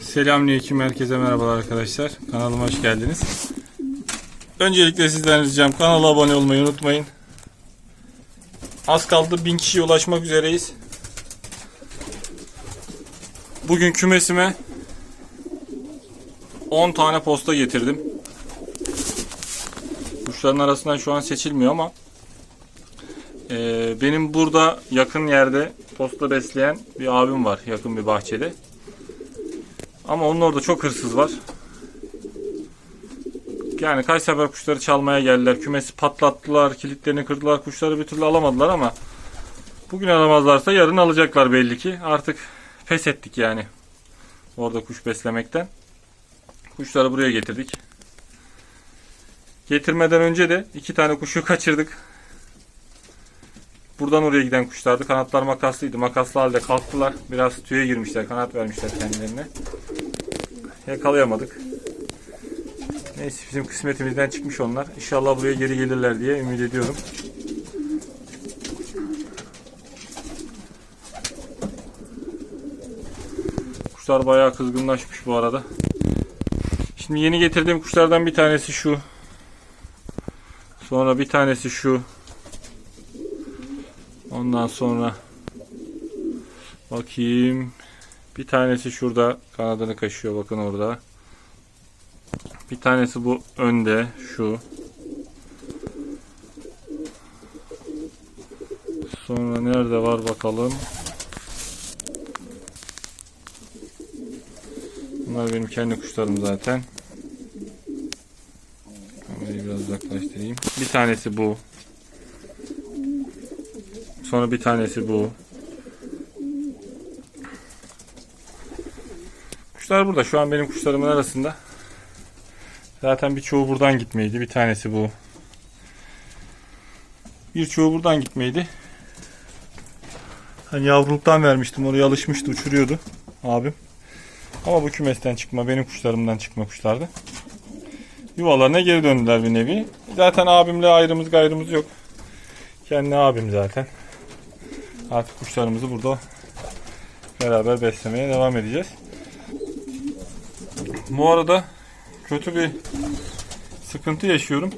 Selamünaleyküm herkese merhabalar arkadaşlar. Kanalıma hoş geldiniz. Öncelikle sizden ricam kanala abone olmayı unutmayın. Az kaldı 1000 kişiye ulaşmak üzereyiz. Bugün kümesime 10 tane posta getirdim. Kuşların arasından şu an seçilmiyor ama eee, benim burada yakın yerde posta besleyen bir abim var yakın bir bahçede. Ama onun orada çok hırsız var. Yani kaç sefer kuşları çalmaya geldiler. Kümesi patlattılar, kilitlerini kırdılar. Kuşları bir türlü alamadılar ama bugün alamazlarsa yarın alacaklar belli ki. Artık pes ettik yani. Orada kuş beslemekten. Kuşları buraya getirdik. Getirmeden önce de iki tane kuşu kaçırdık. Buradan oraya giden kuşlardı. Kanatlar makaslıydı. Makaslı halde kalktılar. Biraz tüye girmişler. Kanat vermişler kendilerine. Yakalayamadık. Neyse bizim kısmetimizden çıkmış onlar. İnşallah buraya geri gelirler diye ümit ediyorum. Kuşlar bayağı kızgınlaşmış bu arada. Şimdi yeni getirdiğim kuşlardan bir tanesi şu. Sonra bir tanesi şu. Ondan sonra bakayım. Bir tanesi şurada kanadını kaşıyor bakın orada. Bir tanesi bu önde şu. Sonra nerede var bakalım. Bunlar benim kendi kuşlarım zaten. Kamerayı biraz uzaklaştırayım. Bir tanesi bu. Sonra bir tanesi bu. Kuşlar burada. Şu an benim kuşlarımın arasında. Zaten birçoğu buradan gitmeydi. Bir tanesi bu. Birçoğu buradan gitmeydi. Hani yavruluktan vermiştim. Oraya alışmıştı. Uçuruyordu abim. Ama bu kümesten çıkma. Benim kuşlarımdan çıkma kuşlardı. Yuvalarına geri döndüler bir nevi. Zaten abimle ayrımız gayrımız yok. Kendi abim zaten. Artık kuşlarımızı burada beraber beslemeye devam edeceğiz. Bu arada kötü bir sıkıntı yaşıyorum.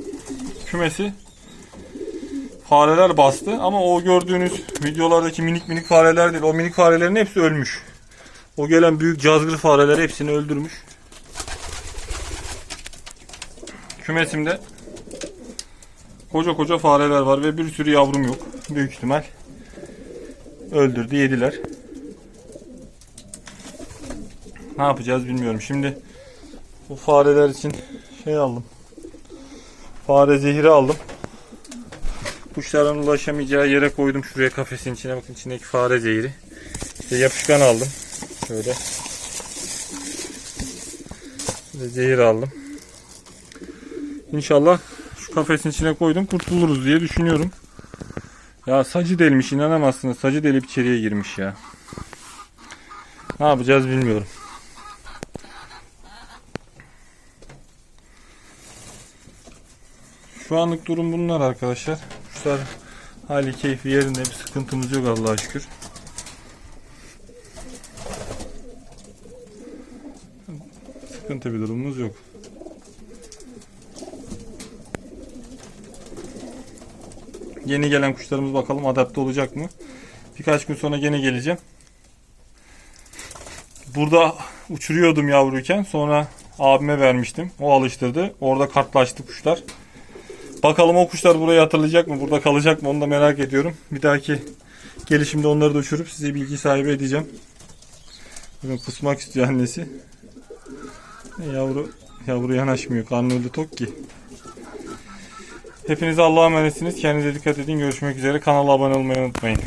Kümesi fareler bastı ama o gördüğünüz videolardaki minik minik fareler değil. O minik farelerin hepsi ölmüş. O gelen büyük cazgır fareler hepsini öldürmüş. Kümesimde koca koca fareler var ve bir sürü yavrum yok. Büyük ihtimal öldürdü yediler. Ne yapacağız bilmiyorum. Şimdi bu fareler için şey aldım. Fare zehri aldım. Kuşların ulaşamayacağı yere koydum şuraya kafesin içine. Bakın içindeki fare zehri. İşte yapışkan aldım. Şöyle. Şöyle zehir aldım. İnşallah şu kafesin içine koydum kurtuluruz diye düşünüyorum. Ya sacı delmiş inanamazsınız. Sacı delip içeriye girmiş ya. Ne yapacağız bilmiyorum. Şu anlık durum bunlar arkadaşlar. Kuşlar hali keyfi yerinde bir sıkıntımız yok Allah'a şükür. Sıkıntı bir durumumuz yok. Yeni gelen kuşlarımız bakalım adapte olacak mı? Birkaç gün sonra gene geleceğim. Burada uçuruyordum yavruyken sonra abime vermiştim. O alıştırdı. Orada kartlaştı kuşlar. Bakalım o kuşlar burayı hatırlayacak mı? Burada kalacak mı? Onu da merak ediyorum. Bir dahaki gelişimde onları da uçurup size bilgi sahibi edeceğim. Bakın kusmak istiyor annesi. E, Yavru yavru yanaşmıyor. Karnı öyle tok ki. Hepinize Allah'a emanetsiniz. Kendinize dikkat edin. Görüşmek üzere. Kanala abone olmayı unutmayın.